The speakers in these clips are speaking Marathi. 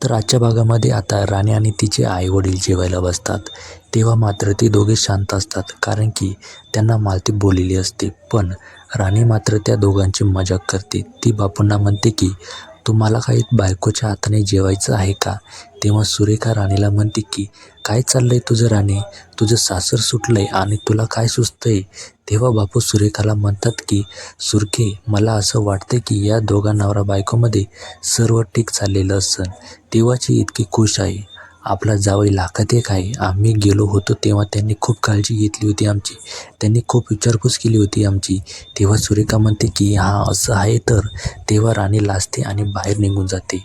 तर आजच्या भागामध्ये आता राणी आणि तिचे आईवडील जेवायला बसतात. तेव्हा मात्र ती दोघे शांत असतात कारण की त्यांना मालती बोललेली असते. पण राणी मात्र त्या दोघांची मजाक करते. ती बापूंना म्हणते की तुम्हाला काही बायकोच्या हाताने जेवायचं आहे का? तेव्हा सुरेखा राणीला म्हणते की काय चाललंय तुझं राणी? तुझं सासर सुटलंय आणि तुला काय सुचतंय? तेव्हा बापू सुरेखाला म्हणतात की सुरखे मला असं वाटतं की या दोघा नवरा बायकोमध्ये सर्व ठीक चाललेलं असन. तेव्हाची इतकी खुश आहे. आपला जावई लाखात एक आहे आम्ही गेलो होतो तेव्हा त्यांनी खूप काळजी घेतली होती आमची. त्यांनी खूप विचारपूस केली होती आमची. तेव्हा सुरेखा म्हणते की हा असं आहे तर. तेव्हा राणी लाजते आणि बाहेर निघून जाते.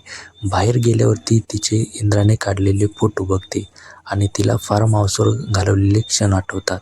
बाहेर गेल्यावरती तिचे इंद्राने काढलेले फोटो बघते आणि तिला फार्म हाऊसवर घालवलेले क्षण आठवतात.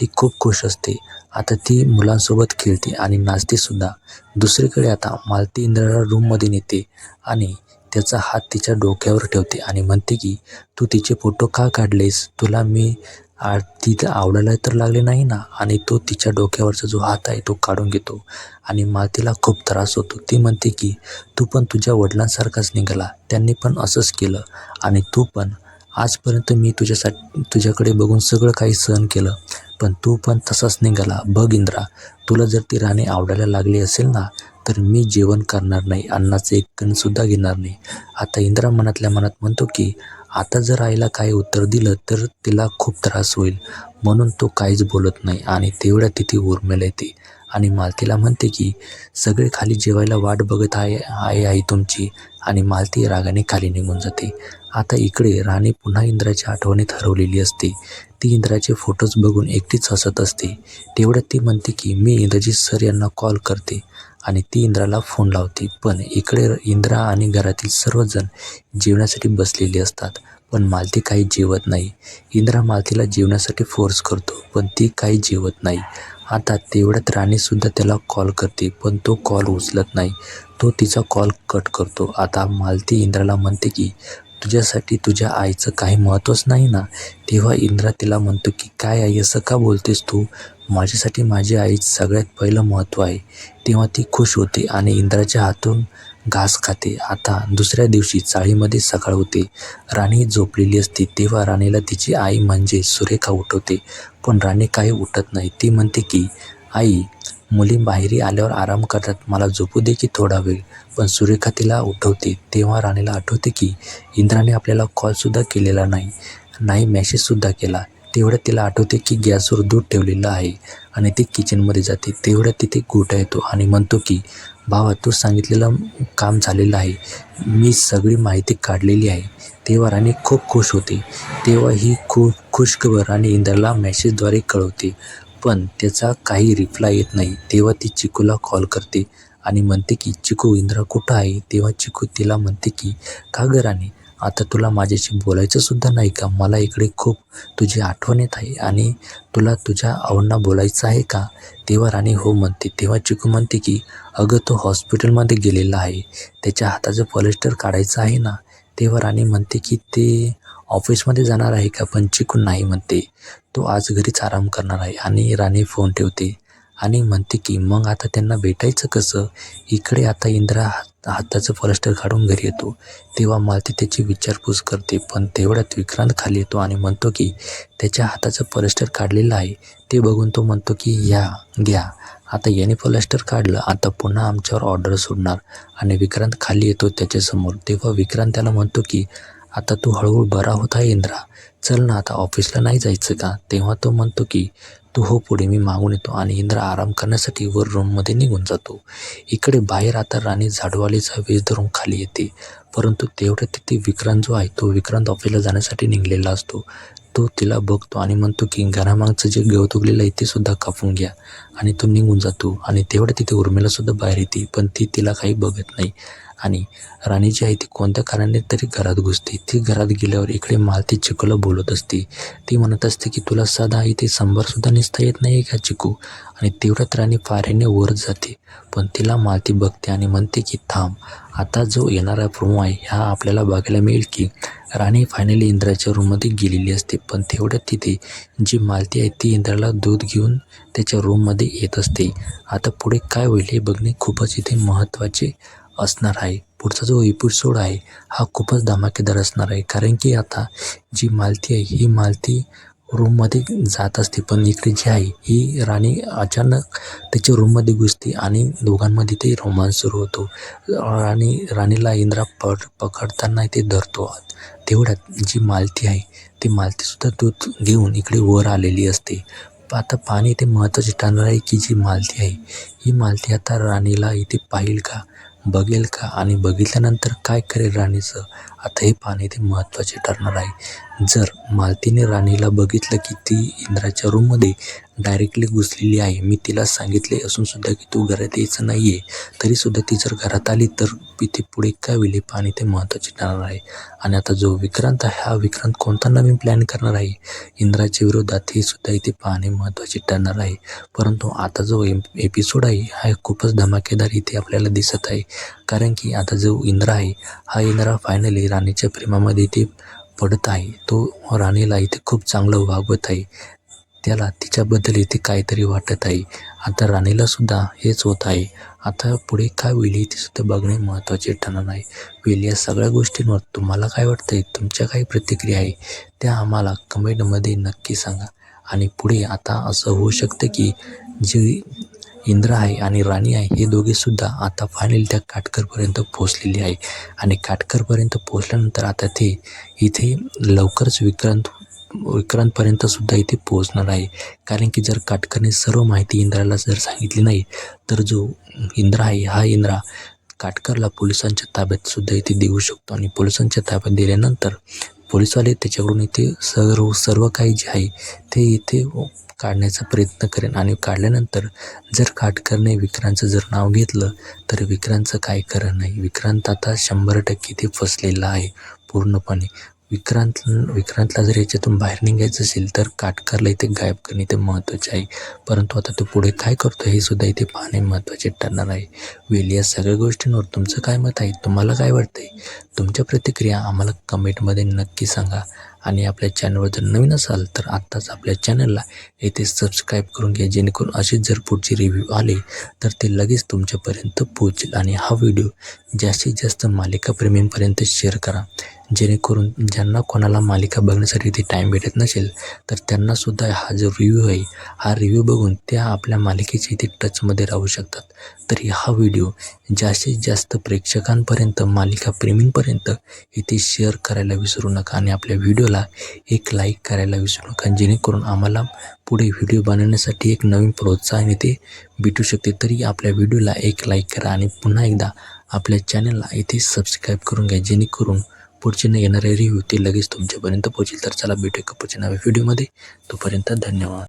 ती खूप खुश असते. आता ती मुलांसोबत खेळते आणि नाचतेसुद्धा दुसरीकडे आता मालती इंद्राला रूममध्ये नेते आणि त्याचा हात तिच्या डोक्यावर ठेवते आणि म्हणते की तू तिचे फोटो का काढलेस? तुला मी आ तिला आवडायला तर लागले नाही ना? आणि तो तिच्या डोक्यावरचा जो हात आहे तो काढून घेतो आणि मातीला खूप त्रास होतो. ती म्हणते की तू पण तुझ्या वडिलांसारखाच निघाला. त्यांनी पण असंच केलं आणि तू पण. आजपर्यंत मी तुझ्यासाठी तुझ्याकडे बघून सगळं काही सहन केलं. पण तू पण तसाच निघाला. बघ इंद्रा तुला जर ती राणी आवडायला लागली असेल ना तर मी जेवण करणार नाही अन्नाचं एक कणसुद्धा घेणार नाही. आता इंद्रा मनातल्या मनात म्हणतो की आता जर आईला काही उत्तर दिलं तर तिला खूप त्रास होईल. म्हणून तो काहीच बोलत नाही आणि तेवढ्या तिथे उर्मेला येते. आणि मालतीला म्हणते की सगळे खाली जेवायला वाट बघत आहे आहे आई तुमची. आणि मालती रागाने खाली निघून जाते. आता इकडे राणी पुन्हा इंद्राच्या आठवणीत हरवलेली असते. ती इंद्राचे फोटोज बघून एकटीच हसत असते. तेवढ्यात ती म्हणते की मी इंद्रजीत सर यांना कॉल करते आणि ती इंद्राला फोन लावते. पण इकडे इंद्रा आणि घरातील सर्वजण जेवण्यासाठी बसलेली असतात. पण मालती काही जेवत नाही. इंद्रा मालतीला जेवण्यासाठी फोर्स करतो पण ती काही जेवत नाही. आता तेवढ्यात राणीसुद्धा त्याला कॉल करते पण तो कॉल उचलत नाही. तो तिचा कॉल कट करतो. आता मालती इंद्राला म्हणते की तुझ्यासाठी तुझ्या आईचं काही महत्त्वच नाही ना? तेव्हा इंद्रा तिला म्हणतो की काय आई असं का बोलतेस तू? माझ्यासाठी माझी आईच सगळ्यात पहिलं महत्त्व आहे. तेव्हा ती खुश होते आणि इंद्राच्या हातून घास खाते. आता दुसऱ्या दिवशी चाळीमध्ये सकाळ होते. राणी झोपलेली असते. तेव्हा राणीला तिची आई म्हणजे सुरेखा उठवते. पण राणी काही उठत नाही. ती म्हणते की आई मुली बाहेरी आल्यावर आराम करतात. मला झोपू दे की थोडा वेळ. पण सुरेखा तिला उठवते. तेव्हा राणीला आठवते की इंद्राने आपल्याला कॉलसुद्धा केलेला नाही. नाही मॅसेजसुद्धा केला. तेवढ्यात तिला आठवते की गॅसवर दूध ठेवलेलं आहे आणि ती किचनमध्ये जाते. तेवढ्यात तिथे गोटा येतो आणि म्हणतो की भावा तू सांगितलेलं काम झालेलं आहे. मी सगळी माहिती काढलेली आहे. तेव्हा राणी खूप खुश होते. तेव्हा ही खूप खुशखबर राणी इंद्राला मॅसेजद्वारे कळवते. पण त्याचा काही रिप्लाय येत नाही. तेव्हा ती चिकूला कॉल करते आणि म्हणते की चिकू इंद्रा कुठं आहे? तेव्हा चिकू तिला म्हणते की का गं राणी आता तुला माझ्याशी बोलायचंसुद्धा नाही का? मला इकडे खूप तुझी आठवण येत आहे आणि तुला तुझ्या आवडना बोलायचं आहे का? तेव्हा राणी हो म्हणते. तेव्हा चिकू म्हणते की अगं तो हॉस्पिटलमध्ये गेलेला आहे. त्याच्या हाताचं पॉलिस्टर काढायचं आहे ना? तेव्हा राणी म्हणते की ते ऑफिसमध्ये जाणार आहे का? पण चिकू नाही म्हणते. तो आज घरीच आराम करणार आहे आणि राणी फोन ठेवते आणि म्हणते की मग आता त्यांना भेटायचं कसं? इकडे आता इंद्रा हात हाताचं पॉलिस्टर काढून घरी येतो. तेव्हा मालती त्याची विचारपूस करते. पण तेवढ्यात विक्रांत खाली येतो आणि म्हणतो की त्याच्या हाताचं पॉलिस्टर काढलेलं आहे. ते बघून तो म्हणतो की या घ्या. आता याने पॉलिस्टर काढलं. आता पुन्हा आमच्यावर ऑर्डर सोडणार. आणि विक्रांत खाली येतो त्याच्यासमोर. तेव्हा विक्रांत त्याला म्हणतो की आता तू हळूहळू बरा होत आहे इंद्रा. चल ना आता ऑफिसला नाही जायचं का? तेव्हा तो म्हणतो की तू हो पुढे मी मागून येतो. आणि इंद्रा आराम करण्यासाठी वर रूममध्ये निघून जातो. इकडे बाहेर आता राणी झाडवालीचा वेज धरून खाली येते. परंतु तेवढ्या तिथे विक्रांत जो आहे तो विक्रांत ऑफिसला जाण्यासाठी निघलेला असतो. तो तिला बघतो आणि म्हणतो की घरामागचं जे गवत उगलेलं आहे ते सुद्धा कापून घ्या. आणि तो निघून जातो. आणि तेवढ्या तिथे उर्मिलासुद्धा बाहेर येते पण ती तिला काही बघत नाही. आणि राणी जी आहे ती कोणत्या कारणाने तरी घरात घुसते? ती घरात गेल्यावर इकडे मालती चिकूला बोलत असते. ती म्हणत असते की तुला सदा इथे संभारसुद्धा निसता येत नाही का चिकू? आणि तेवढ्यात राणी फाऱ्याने वर जाते. पण तिला मालती बघते आणि म्हणते की थांब आता जो येणारा प्रोमो आहे ह्या आपल्याला बघायला मिळेल की राणी फायनली इंद्राच्या रूममध्ये गेलेली असते. पण तेवढ्यात तिथे जी मालती आहे ती इंद्राला दूध घेऊन त्याच्या रूममध्ये येत असते. आता पुढे काय होईल हे बघणे खूपच इथे महत्त्वाचे असणार आहे. पुढचा जो एपिसोड आहे हा खूपच धमाकेदार असणार आहे. कारण की आता जी मालती आहे ही मालती रूममध्ये जात असते. पण इकडे जी आहे ही राणी अचानक त्याच्या रूममध्ये घुसते आणि दोघांमध्ये ते रोमांस सुरू होतो. आणि राणीला इंद्रा पड पकडताना ते धरतो. तेवढ्यात जी मालती आहे ती मालतीसुद्धा दूध घेऊन इकडे वर आलेली असते. आता पाणी ते महत्त्वाचे ठरणार आहे की जी मालती आहे ही मालती आता राणीला इथे पाहिल का? बघेल का? आणि बघितल्यानंतर काय करेल राणीचं? आता हे पाहणे ते महत्त्वाचे ठरणार आहे. जर मालतीने राणीला बघितलं की ती इंद्राच्या रूममध्ये डायरेक्टली घुसलेली आहे मी तिला सांगितले असूनसुद्धा की तू घरात यायचं नाही आहे तरीसुद्धा ती जर घरात आली तर इथे पुढे काय होईल हे पाहणे ते महत्त्वाचे ठरणार आहे. आणि आता जो विक्रांत आहे हा विक्रांत कोणता नवीन प्लॅन करणार आहे? इंद्राच्या विरोधात हे सुद्धा इथे पाहणे महत्त्वाचे ठरणार आहे. परंतु आता जो एम एपिसोड आहे हा खूपच धमाकेदार इथे आपल्याला दिसत आहे. कारण की आता जो इंद्रा आहे हा इंद्रा फायनली राणीच्या प्रेमामध्ये ते पडत आहे. तो राणीला इथे खूप चांगलं वागवत आहे. त्याला तिच्याबद्दल इथे काहीतरी वाटत आहे. आता राणीला सुद्धा हेच होत आहे. आता पुढे काय होईल हे सुद्धा बघणे महत्त्वाचे ठरणार आहे. होईल या सगळ्या गोष्टींवर तुम्हाला काय वाटतं आहे तुमच्या काही प्रतिक्रिया आहे त्या आम्हाला कमेंटमध्ये नक्की सांगा. आणि पुढे आता असं होऊ शकतं की जी इंद्र आहे आणि राणी आहे हे दोघेसुद्धा आता फायनली त्या काटकरपर्यंत पोहोचलेली आहे. आणि काटकरपर्यंत पोचल्यानंतर आता ते इथे लवकरच विक्रांत विक्रांतपर्यंतसुद्धा इथे पोहोचणार आहे. कारण की जर काटकरने सर्व माहिती इंद्राला जर सांगितली नाही तर जो इंद्र आहे हा इंद्रा काटकरला पोलिसांच्या ताब्यातसुद्धा इथे देऊ शकतो. आणि पोलिसांच्या ताब्यात दिल्यानंतर पोलिसवाले त्याच्याकडून इथे सर्व सर्व काही जे आहे ते इथे काढण्याचा प्रयत्न करेन. आणि काढल्यानंतर जर काटकरने विक्रांतचं जर नाव घेतलं तर विक्रांतचं काय खरं नाही. विक्रांत आता शंभर टक्के ते फसलेला आहे पूर्णपणे. विक्रांत विक्रांतला जर याच्यातून बाहेर निघायचं असेल तर काटकरला इथे गायब करणे ते महत्त्वाचे आहे. परंतु आता तो पुढे काय करतो हे सुद्धा इथे पाहणे महत्त्वाचे ठरणार आहे. वेल या सगळ्या गोष्टींवर तुमचं काय मत आहे? तुम्हाला काय वाटतं आहे तुमच्या प्रतिक्रिया आम्हाला कमेंटमध्ये नक्की सांगा. आणि आपल्या चॅनलवर जर नवीन असाल तर आत्ताच आपल्या चॅनलला येथे सबस्क्राईब करून घ्या. जेणेकरून असेच जर पुढचे रिव्ह्यू आले तर ते लगेच तुमच्यापर्यंत पोहोचेल. आणि हा व्हिडिओ जास्तीत जास्त मालिका प्रेमींपर्यंत शेअर करा. जेणेकरून ज्यांना कोणाला मालिका बघण्यासाठी ते टाईम भेटत नसेल तर त्यांनासुद्धा हा जो रिव्ह्यू आहे हा रिव्ह्यू बघून त्या आपल्या मालिकेच्या इथे टचमध्ये राहू शकतात. तरी हा व्हिडिओ जास्तीत जास्त प्रेक्षकांपर्यंत मालिका प्रेमींपर्यंत इथे शेअर करायला विसरू नका. आणि आपल्या व्हिडिओला एक लाईक करायला विसरू नका जेणेकरून आम्हाला पुढे व्हिडिओ बनवण्यासाठी एक नवीन प्रोत्साहन येथे भेटू शकते. तरी आपल्या व्हिडिओला एक लाईक करा आणि पुन्हा एकदा आपल्या चॅनलला इथे सबस्क्राईब करून घ्या जेणेकरून पुढचे न येणारे रिव्ह्यू ते लगेच तुमच्यापर्यंत पोहोचेल. तर चला भेटूया पुढच्या नव्या व्हिडिओमध्ये. तोपर्यंत धन्यवाद.